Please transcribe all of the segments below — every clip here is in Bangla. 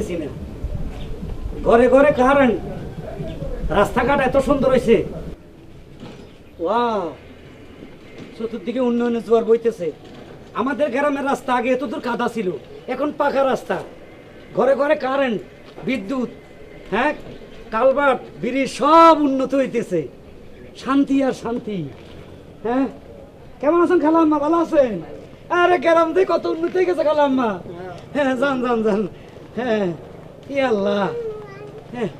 পারতেছি না। ঘরে ঘরে কারেন্ট রাস্তাঘাট এত সুন্দর হয়েছে ওয়াও, চতুর্দিকে উন্নয়নের জোয়ার বইতেছে। আমাদের গ্রামের রাস্তা আগে এত দূর কাদা ছিল, এখন পাকা রাস্তা। ঘরে ঘরে কারেন্ট, বিদ্যুৎ হ্যাঁ কালভার্ট বিড়ি সব উন্নত হইতেছে। শান্তি আর শান্তি হ্যাঁ? কেমন আছেন খালাম্মা, ভালো আছেন? আরে গ্রাম থেকে কত উন্নত হয়ে গেছে খালাম্মা। হ্যাঁ যান যান যান। হ্যাঁ ই আল্লাহ। হ্যাঁ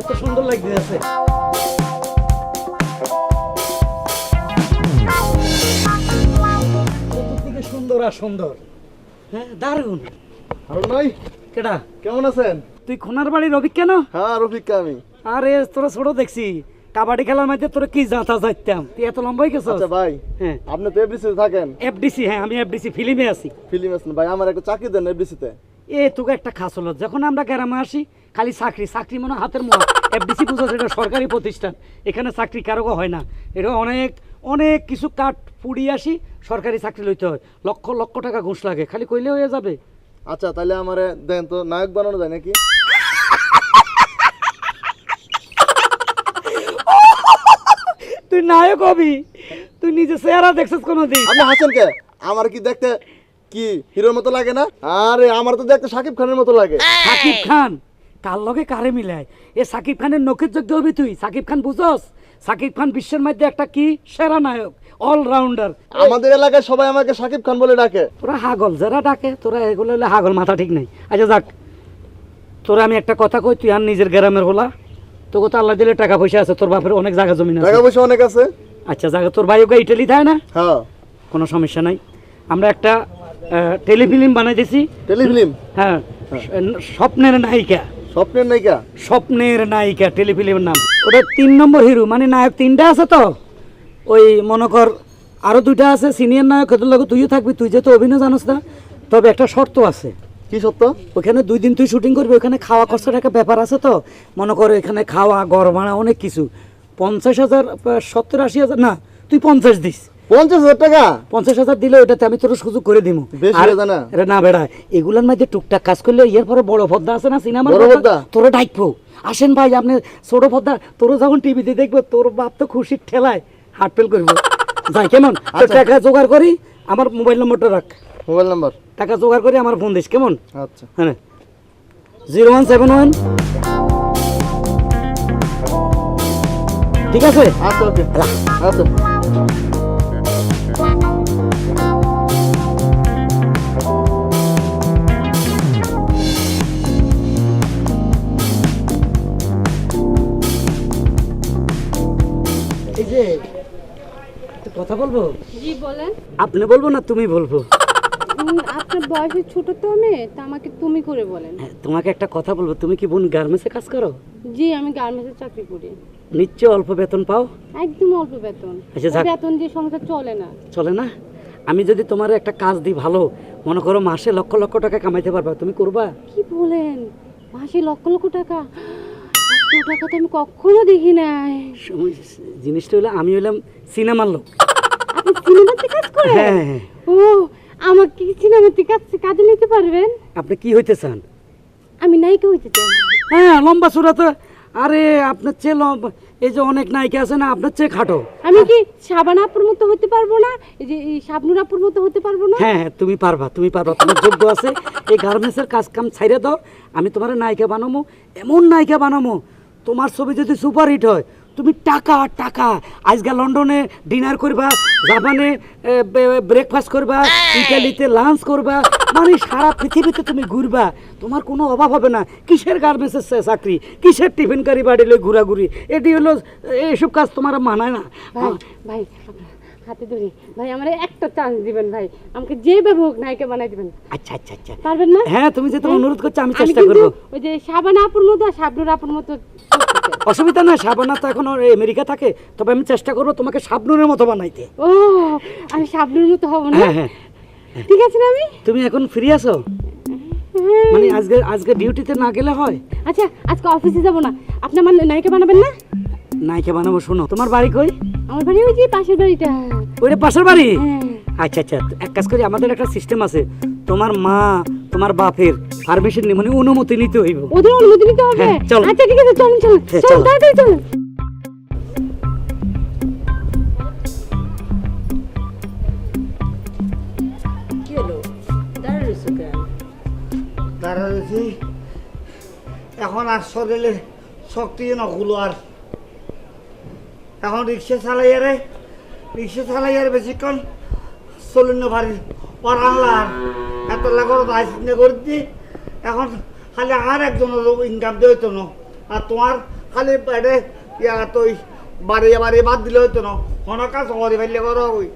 এত সুন্দর লাগতেছে। চতুর্দিকে সুন্দর আর সুন্দর। হ্যাঁ দারুণ। হারুন ভাই কেডা? কেমন আছেন? তুই খোনার বাড়ির রবি কেন? হ্যাঁ রফিককে আমি। আরে তোরা ছোট দেখছি। কাবাডি খেলার মধ্যে তোরা কি জাতা যাইতাম? তুই এত লম্বা হয়ে গেছিস? আচ্ছা ভাই হ্যাঁ। আপনি তো এফডিসিতে থাকেন। এফডিসি হ্যাঁ আমি এফডিসি ফিল্মে আছি। ফিল্ম আছেন। ভাই আমার একটা চাকরি দেন এফডিসিতে এ তোকে একটা খাস হলো যখন আমরা গ্রামে আসি খালি চাকরি চাকরি মনে হাতের মোয়া এফডিসি বুঝো এটা সরকারি প্রতিষ্ঠান এখানে চাকরি কারও হয় না। এটা অনেক অনেক কিছু কাঠ পুড়িয়ে আসি সরকারি চাকরি লইতে হয়। লক্ষ লক্ষ টাকা ঘুষ লাগে খালি কইলে হয়ে যাবে। আচ্ছা তাহলে আমার দেন তো নায়ক বানানো যায় নাকি? তুই নায়ক হবি তুই নিজে চেহারা দেখছিস কোনোদিন। আপনি হাসেন কে? আমার কি দেখতে কি হিরোর মতো লাগে না? আরে আমার তো দেখতে সাকিব খানের মতো লাগে। সাকিব খান? কার লগে কারে মিলায়? এ সাকিব খানের নখের যোগ্য হবি তুই। সাকিব খান বুঝস? সাকিব খান বিশ্বের মধ্যে একটা কি সেরা নায়ক অলরাউন্ডার আমাদের এলাকায় সবাই আমাকে সাকিব খান বলে ডাকে। তোরা হাগল যারা ডাকে তোরা এগুলো হলে হাগল মাথা ঠিক নাই। আচ্ছা যাক। তোরা আমি একটা কথা কই তুই আর নিজের গ্রামের হলা। তোকে তো আল্লাহ দিলে টাকা পয়সা আছে তোর বাপের অনেক জায়গা জমি টাকা পয়সা অনেক আছে। আচ্ছা জায়গা তোর ভাই ওকে ইটালি থাকে না? হ্যাঁ। কোনো সমস্যা নাই। আমরা একটা টেলিফিল্ম বানাই দিছি টেলিফিল্ম? হ্যাঁ স্বপ্নের নায়িকা। স্বপ্নের নায়িকা? স্বপ্নের নায়িকা টেলিফিল্মের নাম। ওটা তিন নম্বর হিরো মানে নায়ক তিনটা আছে তো। ওই মনে কর আরও দুইটা আছে সিনিয়র নায়ক ওদের লগে তুইও থাকবি তুই যেহেতু অভিনয় জানোস না তবে একটা শর্ত আছে। কি সত্য ওখানে দুই দিন তুই শুটিং করবি ওখানে খাওয়া খরচার একটা ব্যাপার আছে তো। মনে কর এখানে খাওয়া গড় ভাড়া অনেক কিছু। পঞ্চাশ হাজার সত্তর আশি হাজার না তুই পঞ্চাশ দিস। পঞ্চাশ হাজার টাকা? পঞ্চাশ হাজার দিলে ওটাতে আমি তোর সুযোগ করে দিব আর- হয়ে না? বেড়া এগুলোর মধ্যে টুকটাক কাজ করলে এর পরে বড় পদ্মা আছে না সিনেমা তোরা ডাকবো। আসেন ভাই আপনি ছোট পদ্মা তোর যখন টিভিতে দেখব তোর বাপ তো খুশির ঠেলায় হার্ট ফেল করব। যাই কেমন? আচ্ছা। টাকা জোগাড় করি আমার মোবাইল নম্বরটা রাখ। মোবাইল নাম্বার টাকা জোগাড় করে আমার ফোন দিস কেমন? আচ্ছা। হ্যাঁ। Zero one seven one. ঠিক আছে? আচ্ছা ওকে। আচ্ছা। এই কথা বলব? জি বলেন। আপনি বলব না তুমি বলব? আপনার বয়সে ছোট তো আমি তা আমাকে তুমি করে বলেন। হ্যাঁ, তোমাকে একটা কথা বলব তুমি কি বোন গার্মেন্টসে কাজ করো? জি আমি গার্মেন্টসে চাকরি করি। নিশ্চয় অল্প বেতন পাও? একদম অল্প বেতন। আচ্ছা, বেতন দিয়ে সংসার চলে না। চলে না? আমি যদি তোমার একটা কাজ দিই ভালো মনে করো মাসে লক্ষ লক্ষ টাকা কামাইতে পারবা তুমি করবা? কি বলেন? মাসে লক্ষ লক্ষ টাকা? এত টাকা তো আমি কখনো দেখি নাই। জিনিসটা হলো আমি হলাম সিনেমার লোক। আপনি সিনেমাতে কাজ করেন? হ্যাঁ হ্যাঁ। ও আমাকে কি সিনেমাতে কাজ কাজে নিতে পারবেন? আপনি কি হইতে চান? আমি নায়িকা হইতে চাই। হ্যাঁ লম্বা চূড়া তো। আরে আপনার চেয়ে লম্বা এই যে অনেক নায়িকা আছে না আপনার চেয়ে খাটো। আমি কি সাবান আপুর মতো হতে পারব না? এই যে শাবনুর আপুর মতো হতে পারব না? হ্যাঁ হ্যাঁ তুমি পারবা তুমি পারবা তোমার যোগ্য আছে। এই গার্মেন্টসের কাজ কাম ছাইরে দাও আমি তোমার নায়িকা বানাবো এমন নায়িকা বানাবো তোমার ছবি যদি সুপারহিট হয় তুমি টাকা টাকা। আজকে লন্ডনে ডিনার করবা জাপানে ব্রেকফাস্ট করবা ইটালিতে লাঞ্চ করবা মানে সারা পৃথিবীতে তুমি ঘুরবা। তোমার কোনো অভাব হবে না। কিসের গার্মেন্টসের চাকরি? কিসের টিফিন কারি বাড়ি ঘোরাঘুরি? এটি হলো এইসব কাজ তোমার মানায় না। ভাই ভাই হাতে ধরি। ভাই আমার একটা চান্স দিবেন ভাই। আমাকে যেভাবে হোক নায়িকা বানাই দিবেন। আচ্ছা আচ্ছা আচ্ছা। পারবেন না? হ্যাঁ তুমি যেহেতু অনুরোধ করছ আমি চেষ্টা করব। ওই যে সাবান আপুর মতো আর শাবনুর আপুর মতো অসুবিধা না সাবানা তো এখন আমেরিকা থাকে তবে আমি চেষ্টা করব তোমাকে সাবনুরের মতো বানাইতে। ও আমি শাবনুর মতো হব না? হ্যাঁ হ্যাঁ। ঠিক আছে না আমি? তুমি এখন ফ্রি আছো? হ্যাঁ। মানে আজকে আজকে ডিউটিতে না গেলে হয়? আচ্ছা আজকে অফিসে যাব না। আপনি আমার নায়িকা বানাবেন না? নাইকে বানাবো শোনো। তোমার বাড়ি কই? আমার বাড়ি ওই যে পাশের বাড়িটা। ওইটা পাশের বাড়ি? আচ্ছা আচ্ছা এক কাজ করি আমাদের একটা সিস্টেম আছে। তোমার মা তোমার বাপের পারমিশন নিয়ে মানে অনুমতি নিতে হইব। ওদের অনুমতি নিতে হবে? হ্যাঁ, চলো। আচ্ছা ঠিক আছে চলুন চলুন হ্যাঁ, চলো। তাড়াতাড়ি রয়েছে এখন আর শরীরে শক্তি নগুলো আর। এখন রিক্সা চালাই আরে রিক্সা চালাই আর বেশিক্ষণ চলুন পড়ানলা আর এত লাগর চিন্তা করে দি এখন খালি আর একজন ইনকাম দিয়ে হইতো না। আর তোমার খালি বাইরে ইয়া তুই বাড়ি বাড়ি বাদ দিলে হইতো না। কোনো কাজ করি ফেললে করো ওই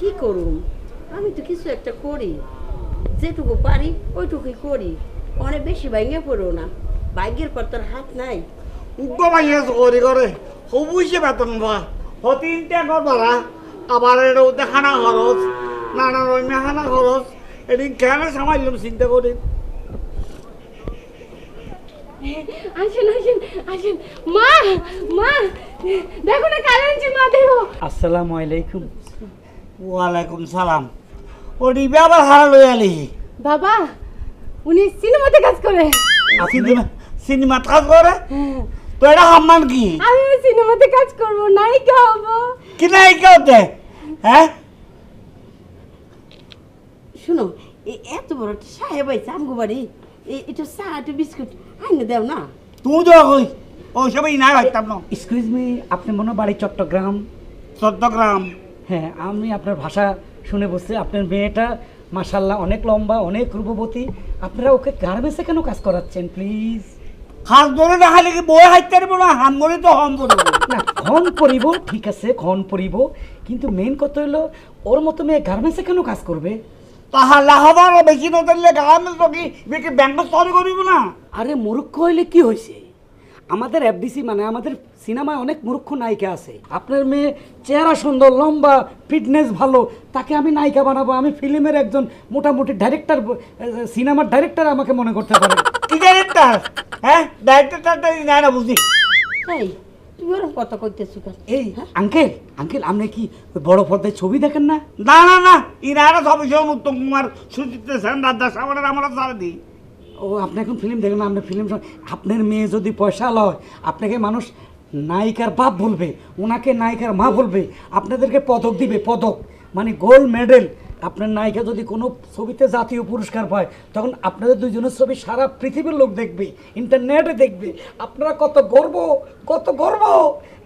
কি করুম? আমি তো কিছু একটা করি। যেটুকু পারি ওইটুকুই করি। অনেক বেশি ভাঙে পড়ো না। ভাগ্যের পর তোর হাত নাই। উগ্র ভাইয়া করি। করে সবুজে বেতন বা ভাড়া আবার দেখানা খরচ মেহানা খরচ। এদিন কেন সামাইলাম চিন্তা করি। আসেন আসেন আসেন। মা মা দেখো না কারেন্ট মা দেখো। আসসালামু আলাইকুম। ওয়ালাইকুম সালাম। ও ডিবে আবার হারা লই আলি? বাবা উনি সিনেমাতে কাজ করে। সিনেমা সিনেমা কাজ করে? তো এটা সম্মান কি? আমি সিনেমাতে কাজ করব নায়িকা হব। কি নাই কেউতে হ্যাঁ? শুনো এত বড় একটা সাহেব আইছে আমগো বাড়ি। এ- একটু চা একটু বিস্কুট আইনে দেও না। তুমি তো কই? ওই সবই নাই ভাবতাম না। এক্সকিউজ মি আপনি মনে বাড়ি চট্টগ্রাম? চট্টগ্রাম। হ্যাঁ আমি আপনার ভাষা শুনে বসছি। আপনার মেয়েটা মাসাল্লাহ অনেক লম্বা অনেক রূপবতী। আপনারা ওকে গার্মেন্টসে কেন কাজ করাচ্ছেন প্লিজ হাত ধরে না খালি কি বই হাইতে পারব না? হাম ধরে তো হম করব না ক্ষণ পরিব ঠিক আছে ক্ষণ পরিব। কিন্তু মেন কথা হলো ওর মতো মেয়ে গার্মেন্টসে কেন কাজ করবে? তাহলে হবার বেশি নতুনলে গান কি বেশি ব্যাংক তৈরি করিব না। আরে মূর্খ হইলে কি হয়েছে আমাদের এফডিসি মানে আমাদের সিনেমায় অনেক মূর্খ নায়িকা আছে। আপনার মেয়ে চেহারা সুন্দর লম্বা ফিটনেস ভালো তাকে আমি নায়িকা বানাবো। আমি ফিল্মের একজন মোটামুটি ডাইরেক্টর সিনেমার ডাইরেক্টর আমাকে মনে করতে পারে হ্যাঁ ডাইরেক্টরটা নাই না বুঝি এই তুমি ওরকম কথা কইতেছো এই আঙ্কেল আঙ্কেল আপনি কি বড় পর্দায় ছবি দেখেন না? না না না ইনারা সব যেমন উত্তম কুমার সুচিত্রা সেন রাজা সামনের আমরা সারা দিই ও আপনি এখন ফিল্ম দেখেন না আপনি ফিল্ম আপনার মেয়ে যদি পয়সা লয় আপনাকে মানুষ নায়িকার বাপ বলবে ওনাকে নায়িকার মা বলবে আপনাদেরকে পদক দিবে পদক মানে গোল্ড মেডেল আপনার নায়িকা যদি কোনো ছবিতে জাতীয় পুরস্কার পায় তখন আপনাদের দুজনের ছবি সারা পৃথিবীর লোক দেখবে ইন্টারনেটে দেখবে। আপনারা কত গর্ব কত গর্ব!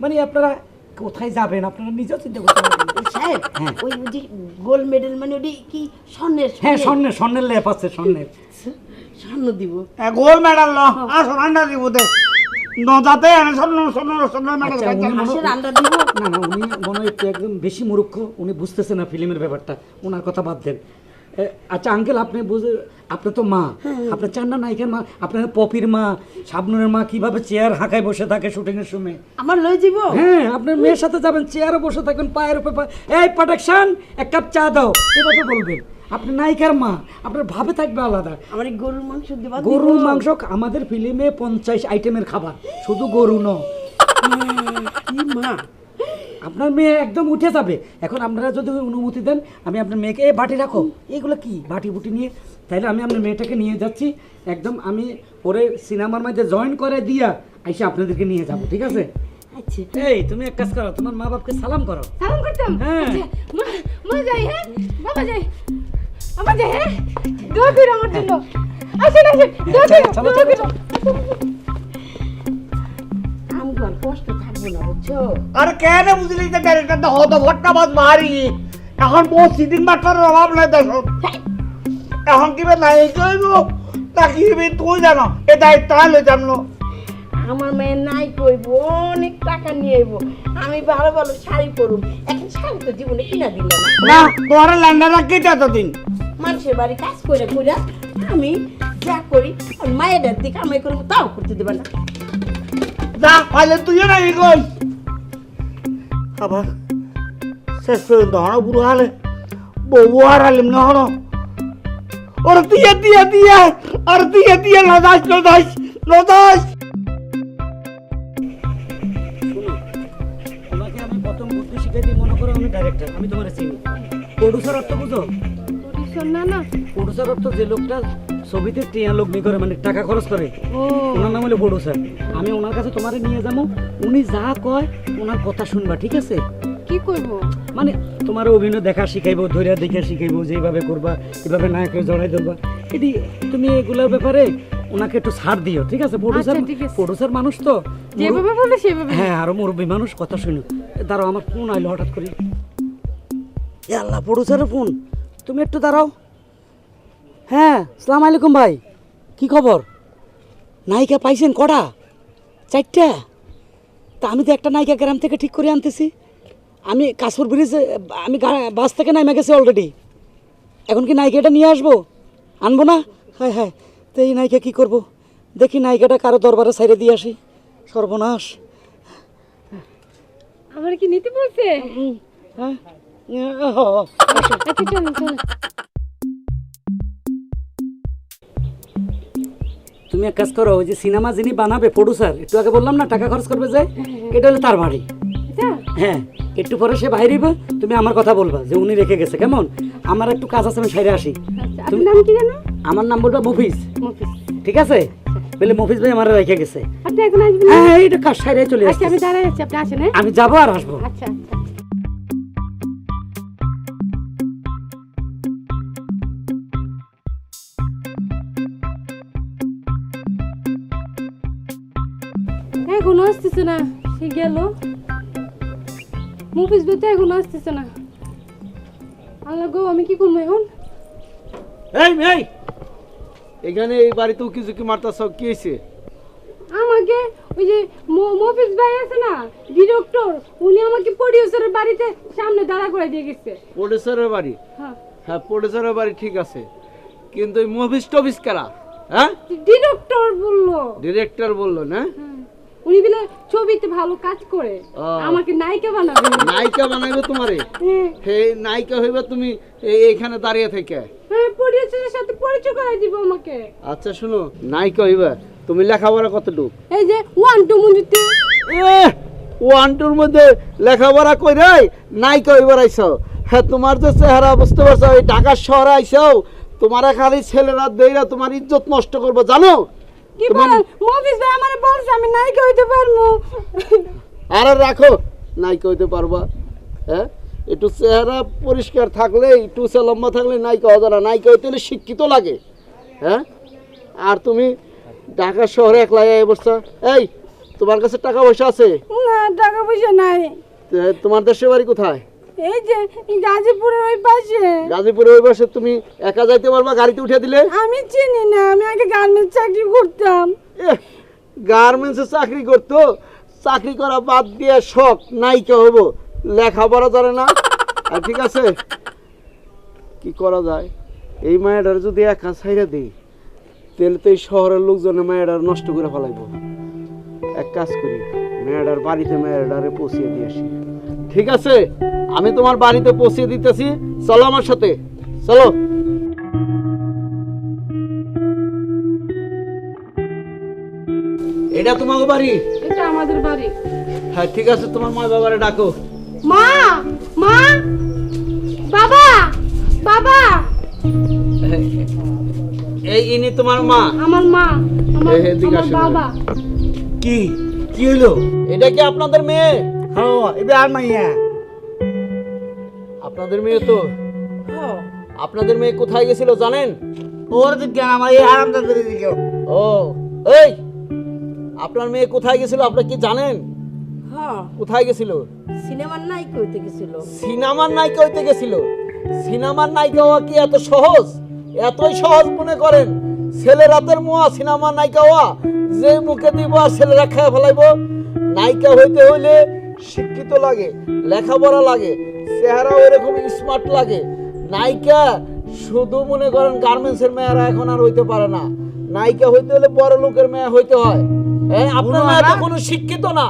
মানে আপনারা কোথায় যাবেন? আপনারা নিজেও চিন্তা করতে পারবেন ওই সাহেব হ্যাঁ। ওই যে গোল্ড মেডেল মানে ওটি কি স্বর্ণের? হ্যাঁ স্বর্ণের? স্বর্ণের লেপ আছে স্বর্ণের। স্বর্ণ দিব। গোল মেডাল ল আসো রান্না দিব দে। নদাতে আচ্ছা, মনে- দিব? না না উনি মনে হয় একটু একদম বেশি মূর্খ। উনি বুঝতেছে না ফিল্মের ব্যাপারটা। ওনার কথা বাদ দেন। আচ্ছা আঙ্কেল আপনি বুঝে আপনি তো মা। আপনি চান না নায়িকার মা? আপনার পপির মা শাবনুরের মা কীভাবে চেয়ার হাঁকায় বসে থাকে শুটিংয়ের সময়? আমার লই যাব হ্যাঁ আপনার মেয়ের সাথে যাবেন চেয়ারে বসে থাকবেন পায়ের উপরে এই প্রোটেকশন এক কাপ চা দাও। এভাবে বলবেন। আপনি নায়িকার মা আপনার ভাবে থাকবে আলাদা। আমার গরুর মাংস দিবা। গরু মাংস আমাদের ফিল্মে পঞ্চাশ আইটেমের খাবার শুধু গরু ন। মা? আপনার মেয়ে একদম উঠে যাবে। এখন আপনারা যদি অনুমতি দেন আমি আপনার মেয়েকে এ বাটি রাখো। এগুলো কি? বাটি বুটি নিয়ে। তাইলে আমি আপনার মেয়েটাকে নিয়ে যাচ্ছি। একদম আমি ওরে সিনেমার মধ্যে জয়েন করে দিয়া আইসে আপনাদেরকে নিয়ে যাব ঠিক আছে? আচ্ছা। এই তুমি এক কাজ করো তোমার মা বাপকে সালাম করো। সালাম করতাম? হ্যাঁ। আচ্ছা, মা মা যাই হ্যাঁ? বাবা যাই। আমার হ্যাঁ? দোয়া করো আমার জন্য। আসেন আসেন দোয়া করো দোয়া করো আমগো আর কষ্ট থাকব না বুঝছ? আর কেন বুঝলি যে ডাইরেক্টর হতো ভট্টা বাস ভারী এখন বহু সিটিং মাস্টারের অভাব নাই দেশ এখন কিবে নাই কইব তা কিবে তুই জানো এ দায়িত্ব আলো জানো আমার মেয়ে নাই কইব অনেক টাকা নিয়ে আইব। আমি ভালো ভালো শাড়ি পরুম। এখন শাড়ি তো জীবনে কিনা দিল না তোমার ল্যান্ডাররা কেটে এতদিন। মানুষের বাড়ি কাজ করে করে আমি যা করি আর মায়েদের দিকে আমি করব তাও করতে দেবে না। যা পাইলে তুইও নাই কই আবার শেষ পর্যন্ত হন বুড়ো হালে বউ হারালিম না হন ওরে দিয়ে দিয়ে দিয়ে আর দিয়ে দিয়ে লদাস লদাস লদাস শোনো প্রথম বুদ্ধি শিখাই দিই মনে করো আমি ডাইরেক্টর আমি তোমার চিনি। প্রডিউসার অর্থ বুঝো? প্রডিউসার না না। প্রডিউসার অর্থ যে লোকটা ছবিতে টিয়া লগ্নি করে মানে টাকা খরচ করে। ওনার নাম হলো প্রডিউসার আমি ওনার কাছে তোমারে নিয়ে যাব উনি যা কয় ওনার কথা শুনবা ঠিক আছে? কি করব? মানে তোমার অভিনয় দেখা শিখাইবো ধৈর্য দেখে শিখাইবো যেভাবে করবা এভাবে নায়কের জড়াই ধরবা। এটি তুমি এগুলোর ব্যাপারে ওনাকে একটু ছাড় দিও ঠিক আছে? প্রডিউসার আচ্ছা, প্রডিউসার মানুষ তো যেভাবে বলে সেভাবে হ্যাঁ আরও মুরব্বী মানুষ কথা শুনো। দাঁড়াও আমার ফোন আইলো হঠাৎ করে। আল্লাহ প্রডিউসারের ফোন তুমি একটু দাঁড়াও। হ্যাঁ সালাম আলাইকুম ভাই। কি খবর? নায়িকা পাইছেন কটা? চারটা? তা আমি তো একটা নায়িকা গ্রাম থেকে ঠিক করে আনতেছি। আমি কাশপুর ব্রিজ আমি বাস থেকে নামে গেছি অলরেডি এখন কি নায়িকাটা নিয়ে আসব? আনব না? হ্যাঁ হ্যাঁ তো এই নায়িকা কী করব? দেখি নায়িকাটা কারও দরবারে সাইডে দিয়ে আসি। সর্বনাশ। আমার কি নিতে বলছে? হ্যাঁ। আচ্ছা চলুন চলুন তুমি এক কাজ করো ওই যে সিনেমা যিনি বানাবে প্রডিউসার একটু আগে বললাম না টাকা খরচ করবে যে? এটা হলো তার বাড়ি। হ্যাঁ একটু পরে সে তুমি আমার কথা বলবা যে উনি রেখে গেছে কেমন? আমার একটু কাজ আছে আমি সাইডে আসি। আচ্ছা আপনার নাম কি জানো? আমার নাম বলবা মফিজ। ঠিক আছে? বলে মফিজ ভাই আমার রেখে গেছে। আপনি এখন আসবেন হ্যাঁ এইটা কাজ সাইডে চলে আচ্ছা আমি দাঁড়াই আছি আপনি আসেন হ্যাঁ? আমি যাব আর আসব। আচ্ছা আচ্ছা। আসতেছে না সে গেল। মুভিস তো এখনও আসতেছে না। আল্লাহ গো আমি কি করব এখন? এই এই এখানে এই বাড়িতে উকি ঝুঁকি মারতাছ কি হয়েছে? আমাকে ওই যে ম- ভাই আছে না ডিরেক্টর উনি আমাকে প্রডিউসারের বাড়িতে সামনে দাঁড়া করে দিয়ে গেছে। প্রডিউসারের বাড়ি? হ্যাঁ। হ্যাঁ প্রডিউসারের বাড়ি ঠিক আছে কিন্তু ওই মুভিস টভিস কারা হ্যাঁ? ডিরেক্টর বলল। ডিরেক্টর বলল না? হ্যাঁ। উনি বলে ছবিতে ভালো কাজ করে। আমাকে নায়িকা বানাবে নায়িকা তোমারে? হ্যাঁ। হে নায়িকা হইবে তুমি এইখানে দাঁড়িয়ে থেকে। হ্যাঁ প্রডিউসারের সাথে পরিচয় করে দিব আমাকে। আচ্ছা শুনো নায়িকা হইবে তুমি লেখাপড়া কতটুক? এই যে ওয়ান টু ওয়ান টুর মধ্যে লেখাপড়া কইরাই নায়িকা হইবার আইছো। হ্যাঁ তোমার যে চেহারা বুঝতে পারছ এই ঢাকার শহরে আইছো তোমার খালি ছেলেরা দেইরা তোমার ইজ্জত নষ্ট করব জানো? কি বলেন মফিজ ভাই আমারে বলছে আমি নায়িকা হইতে পারব। আরে রাখো নায়িকা হইতে পারবা হ্যাঁ? একটু চেহারা পরিষ্কার থাকলে একটু সে লম্বা থাকলে নায়িকা হওয়া যায় না। নায়িকা হইতে হলে শিক্ষিত লাগে হ্যাঁ? আর তুমি ঢাকা শহরে একলা এই বসছো। এই তোমার কাছে টাকা পয়সা আছে? না টাকা পয়সা নাই। তোমার দেশের বাড়ি কোথায়? এই যে গাজীপুরের ওই পাশে। গাজীপুরে ওই পাশে তুমি একা যাইতে পারবা গাড়িতে উঠে দিলে? আমি চিনি না আমি আগে গার্মেন্টস চাকরি করতাম। গার্মেন্টসে চাকরি করতো? চাকরি করা বাদ দিয়ে শখ নায়িকা হব লেখাপড়া জানে না? আর ঠিক আছে কি করা যায়? এই মায়াটার যদি একা ছাইরা দিই তাহলে তো এই শহরের লোকজনে মায়াটার নষ্ট করে ফেলাইব। এক কাজ করি মেয়েটার বাড়িতে মেয়েটারে পৌঁছিয়ে দিয়ে আসি। ঠিক আছে? আমি তোমার বাড়িতে পৌঁছে দিতেছি। চলো আমার সাথে। চলো। এটা তোমাকে বাড়ি? এটা আমাদের বাড়ি। হ্যাঁ ঠিক আছে তোমার মা বাবারে ডাকো। মা! মা! বাবা! বাবা! এই ইনি তোমার মা। আমার মা আমার। বাবা। কি? কি হইল? এটা কি আপনাদের মেয়ে? হ্যাঁ এবার আর মাইয়া। আপনাদের মেয়ে তো? আপনাদের মেয়ে কোথায় গেছিল জানেন? ওর জ্ঞান আমার এই আরামদার করে দিল ও এই! আপনার মেয়ে কোথায় গেছিল আপনি কি জানেন? হ্যাঁ। কোথায় গেছিল? সিনেমার নায়িকা হইতে গেছিল। সিনেমার নায়িকা হইতে গেছিল? সিনেমার নায়িকা হওয়া কি এত সহজ? এতই সহজ মনে করেন? ছেলে রাতের মোয়া সিনেমার নায়িকা হওয়া? যে মুখে দিব আর ছেলেরা খেয়ে ফেলাইব? নায়িকা হইতে হইলে শিক্ষিত লাগে লেখাপড়া লাগে চেহারা এরকম স্মার্ট লাগে। নায়িকা শুধু মনে করেন গার্মেন্টসের মেয়েরা এখন আর হইতে পারে না। নায়িকা হইতে হলে বড় লোকের মেয়ে হইতে হয়। হ্যাঁ আপনার মেয়ে তো কোনো শিক্ষিত না।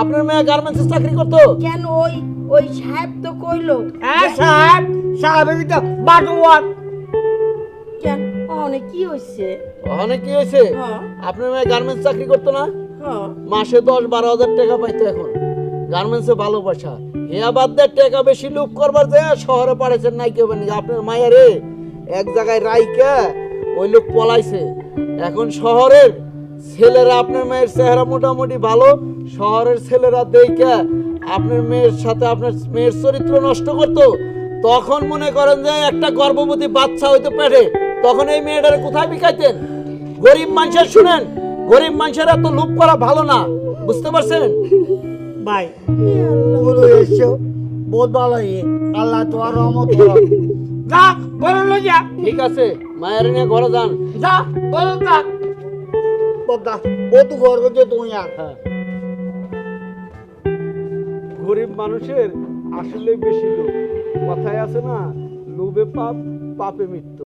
আপনার মেয়ে গার্মেন্টসে চাকরি করতো? কেন ওই ওই সাহেব তো কইলো। হ্যাঁ সাহেব। সাহেবের তো বাটুয়ার কেন? অনেক কি হইছে? অনেক কি হয়েছে হ্যাঁ। আপনার মেয়ে গার্মেন্টস চাকরি করতো না? হ্যাঁ। মাসে দশ বারো হাজার টাকা পাইতো এখন। গার্মেন্টসে ভালোবাসা। হেয়া বাদ দিয়ে টাকা বেশি লুপ করবার যে শহরে পাঠাইছেন নাই কেউ নাকি? আপনার মায়া রে, এক জায়গায় রাইকা ওই লোক পলাইছে। এখন শহরের ছেলেরা আপনার মেয়ের চেহারা মোটামুটি ভালো, শহরের ছেলেরা দেখে আপনার মেয়ের সাথে আপনার মেয়ের চরিত্র নষ্ট করতো, তখন মনে করেন যে একটা গর্ভবতী বাচ্চা হইতো পেটে, তখন এই মেয়েটারে কোথায় বিকাইতেন? গরিব মানুষের শুনেন, গরিব মানুষের এত লুপ করা ভালো না, বুঝতে পারছেন? ভাই। পুরো এসো। বহুত ভালো হয়ে আল্লাহ তোমার রহমত যা বলো যা। ঠিক আছে মায়ের নিয়ে ঘরে যান। যা বলো যা বদ্দা বহুত ঘর করছে তুমি আর। হ্যাঁ। গরিব মানুষের আসলে বেশি লোভ। কথায় আছে না লোভে পাপ পাপে মৃত্যু।